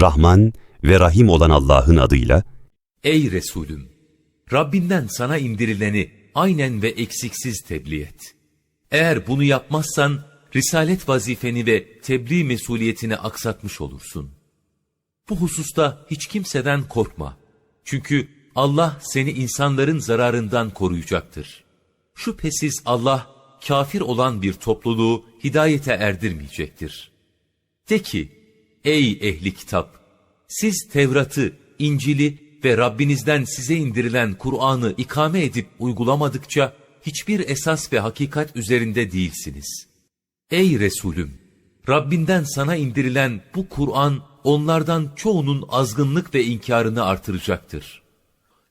Rahman ve Rahim olan Allah'ın adıyla, Ey Resulüm! Rabbinden sana indirileni aynen ve eksiksiz tebliğ et. Eğer bunu yapmazsan, risalet vazifeni ve tebliğ mesuliyetini aksatmış olursun. Bu hususta hiç kimseden korkma. Çünkü Allah seni insanların zararından koruyacaktır. Şüphesiz Allah, kafir olan bir topluluğu hidayete erdirmeyecektir. De ki, ey ehli kitap! Siz Tevrat'ı, İncil'i ve Rabbinizden size indirilen Kur'an'ı ikame edip uygulamadıkça hiçbir esas ve hakikat üzerinde değilsiniz. Ey Resulüm! Rabbinden sana indirilen bu Kur'an onlardan çoğunun azgınlık ve inkarını artıracaktır.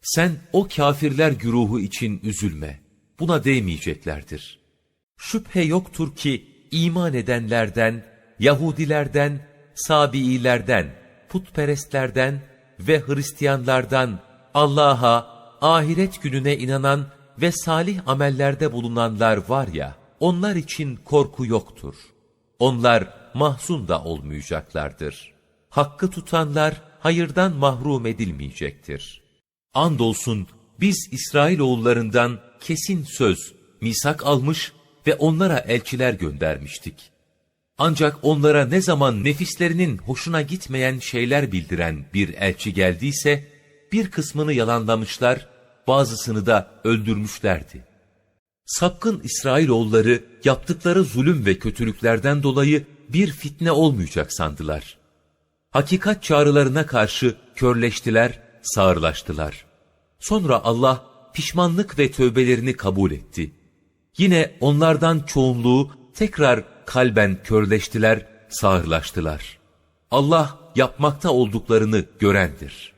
Sen o kafirler güruhu için üzülme. Buna değmeyeceklerdir. Şüphe yoktur ki iman edenlerden, Yahudilerden, Sabiilerden, putperestlerden ve Hristiyanlardan Allah'a, ahiret gününe inanan ve salih amellerde bulunanlar var ya, onlar için korku yoktur. Onlar mahzun da olmayacaklardır. Hakkı tutanlar hayırdan mahrum edilmeyecektir. Andolsun biz İsrailoğullarından kesin söz, misak almış ve onlara elçiler göndermiştik. Ancak onlara ne zaman nefislerinin hoşuna gitmeyen şeyler bildiren bir elçi geldiyse, bir kısmını yalanlamışlar, bazısını da öldürmüşlerdi. Sapkın İsrailoğulları yaptıkları zulüm ve kötülüklerden dolayı bir fitne olmayacak sandılar. Hakikat çağrılarına karşı körleştiler, sağırlaştılar. Sonra Allah pişmanlık ve tövbelerini kabul etti. Yine onlardan çoğunluğu tekrar kalben körleştiler, sağırlaştılar. Allah yapmakta olduklarını görendir.